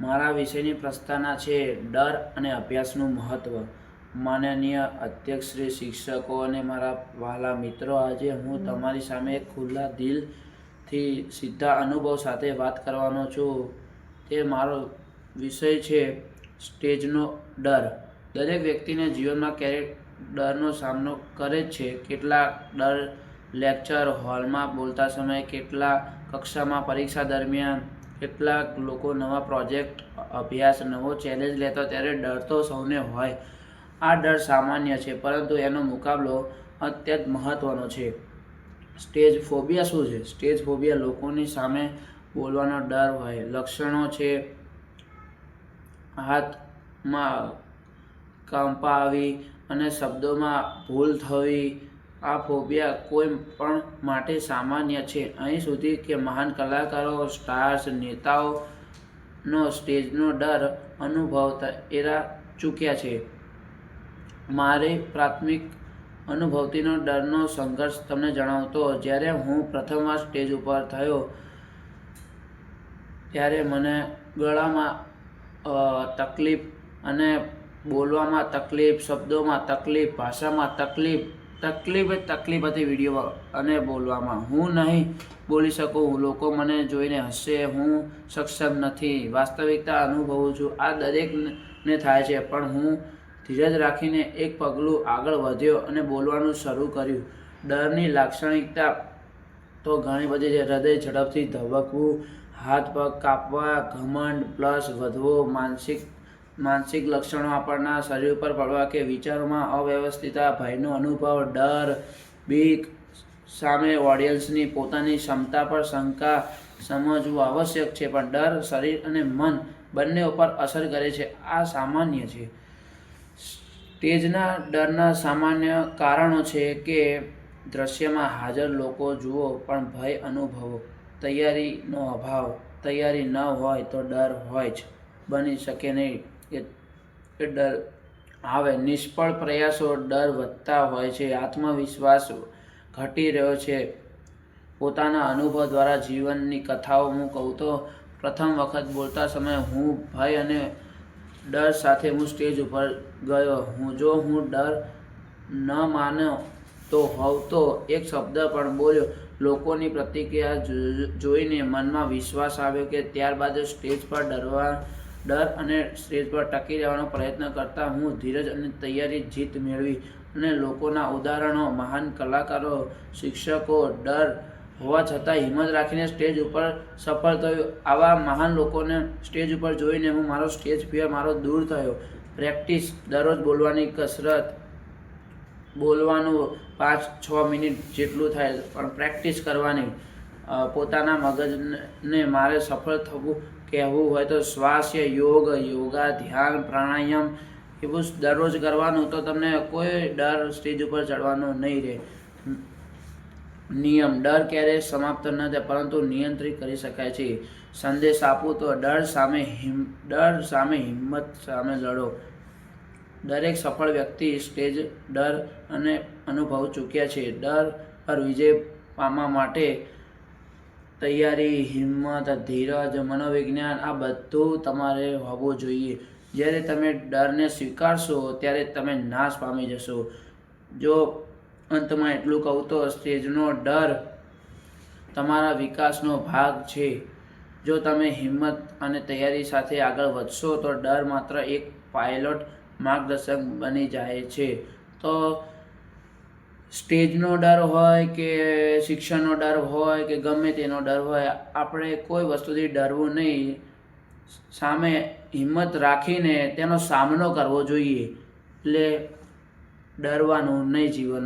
મારા વિષયની પ્રસ્તાવના છે ડર અને અભ્યાસનું મહત્ત્વ માનનીય અધ્યક્ષ શ્રી, શિક્ષકો અને મારા વહાલા મિત્રો, આજે હું તમારી સામે ખુલ્લા દિલથી સીધા અનુભવ સાથે વાત કરવાનો છું. તે મારો વિષય છે સ્ટેજનો ડર. દરેક વ્યક્તિને જીવનમાં ક્યારેક ડરનો સામનો કરે જ છે. કેટલાક ડર લેક્ચર હોલમાં બોલતા સમયે કેટલા કક્ષામાં પરીક્ષા દરમિયાન કેટલાક લોકો નવા પ્રોજેક્ટ, અભ્યાસ, નવો ચેલેન્જ લેતા ત્યારે ડર તો સૌને હોય. આ ડર સામાન્ય છે, પરંતુ એનો મુકાબલો અત્યંત મહત્ત્વનો છે. સ્ટેજ ફોબિયા શું છે? સ્ટેજ ફોબિયા લોકોની સામે બોલવાનો ડર હોય. લક્ષણો છે, હાથમાં કંપા આવી અને શબ્દોમાં ભૂલ થવી આ ફોબિયા કોઈ પણ માટે સામાન્ય છે. અહીં સુધી કે મહાન કલાકારો, સ્ટાર્સ, નેતાઓનો સ્ટેજનો ડર અનુભવતા એરા ચૂક્યા છે. મારે પ્રાથમિક અનુભવતીનો ડરનો સંઘર્ષ તમને જણાવતો, જ્યારે હું પ્રથમવાર સ્ટેજ ઉપર થયો, ત્યારે મને ગળામાં તકલીફ અને બોલવામાં તકલીફ, શબ્દોમાં તકલીફ, ભાષામાં તકલીફ તકલીફ તકલીફ હતી વીડિયો અને બોલવામાં. હું નહીં બોલી શકું. લોકો મને જોઈને હસશે હું સક્ષમ નથી. વાસ્તવિકતા અનુભવું છું. આ દરેકને થાય છે. પણ હું ધીરજ રાખીને એક પગલું આગળ વધ્યો અને બોલવાનું શરૂ કર્યું. ડરની લાક્ષણિકતા તો ઘણી બધી છે. હૃદય ઝડપથી ધબકવું, હાથ પગ કાપવા, ઘમંડ પ્લસ વધવો, માનસિક માનસિક લક્ષણો આપણના શરીર ઉપર પડવા કે વિચારોમાં અવ્યવસ્થિતતા, ભયનો અનુભવ, ડર, બીક સામે ઓડિયન્સની પોતાની ક્ષમતા પર શંકા સમજવું આવશ્યક છે, પણ ડર શરીર અને મન બંને ઉપર અસર કરે છે. આ સામાન્ય છે. સ્ટેજના ડરના સામાન્ય કારણો છે કે દ્રશ્યમાં હાજર લોકો જુઓ, પણ ભય અનુભવો. તૈયારીનો અભાવ. તૈયારી ન હોય તો ડર હોય જ. બની શકે નહીં. કે ડર આવે, નિષ્ફળ પ્રયાસો ડર વધતા હોય છે, આત્મવિશ્વાસ ઘટી રહ્યો છે. પોતાના અનુભવ દ્વારા જીવનની કથાઓ હું કહું તો પ્રથમ વખત બોલતા સમયે હું ભય અને ડર સાથે હું સ્ટેજ ઉપર ગયો. હું જો હું ડર ન માનો તો હોવ તો એક શબ્દ પણ બોલ્યો. લોકોની પ્રતિક્રિયા જોઈને મનમાં વિશ્વાસ આવ્યો કે ત્યારબાદ સ્ટેજ પર ડરવા ડર અને સ્ટેજ પર ટકી રહેવાનો પ્રયત્ન કરતા હું ધીરજ અને તૈયારી જીત મેળવી અને લોકોના ઉદાહરણો, મહાન કલાકારો, શિક્ષકો, ડર હોવા છતાં હિંમત રાખીને સ્ટેજ ઉપર સફળ થયું. આવા મહાન લોકોને સ્ટેજ ઉપર જોઈને હું મારો સ્ટેજ ફિયર મારો દૂર થયો. પ્રેક્ટિસ દરરોજ બોલવાની કસરત બોલવાનું પાંચ છ મિનિટ જેટલું થાય, પણ પ્રેક્ટિસ કરવાની પોતાના મગજને મારે સફળ થવું કહેવું હોય તો શ્વાસ યોગ, યોગા, ધ્યાન, પ્રાણાયામ એવું દરરોજ કરવાનું તો તમને કોઈ ડર સ્ટેજ ઉપર ચડવાનો નહીં રહે. નિયમ, ડર ક્યારેય સમાપ્ત ન થાય પરંતુ નિયંત્રિત કરી શકાય છે. સંદેશ આપું તો ડર સામે હિમ, ડર સામે હિંમત સામે લડો. દરેક સફળ વ્યક્તિ સ્ટેજ, ડર અને અનુભવ ચૂક્યા છે. ડર પર વિજય પામવા માટે તૈયારી, હિંમત, ધીરજ, મનોવિજ્ઞાન, આ બધું તમારે હોવું જોઈએ. જ્યારે તમે ડરને સ્વીકારશો, ત્યારે તમે નાશ પામી જશો. જો અંતમાં એટલું કહું તો સ્ટેજનો ડર તમારા વિકાસનો ભાગ છે. જો તમે હિંમત અને તૈયારી સાથે આગળ વધશો, તો ડર માત્ર એક પાયલોટ માર્ગદર્શક બની જાય છે. તો સ્ટેજનો ડર હોય કે શિક્ષણનો ડર હોય કે ગમે તેનો ડર હોય, આપણે કોઈ વસ્તુથી ડરવું નહીં. સામે હિંમત રાખીને તેનો સામનો કરવો જોઈએ. એટલે ડરવાનું નહીં જીવનમાં.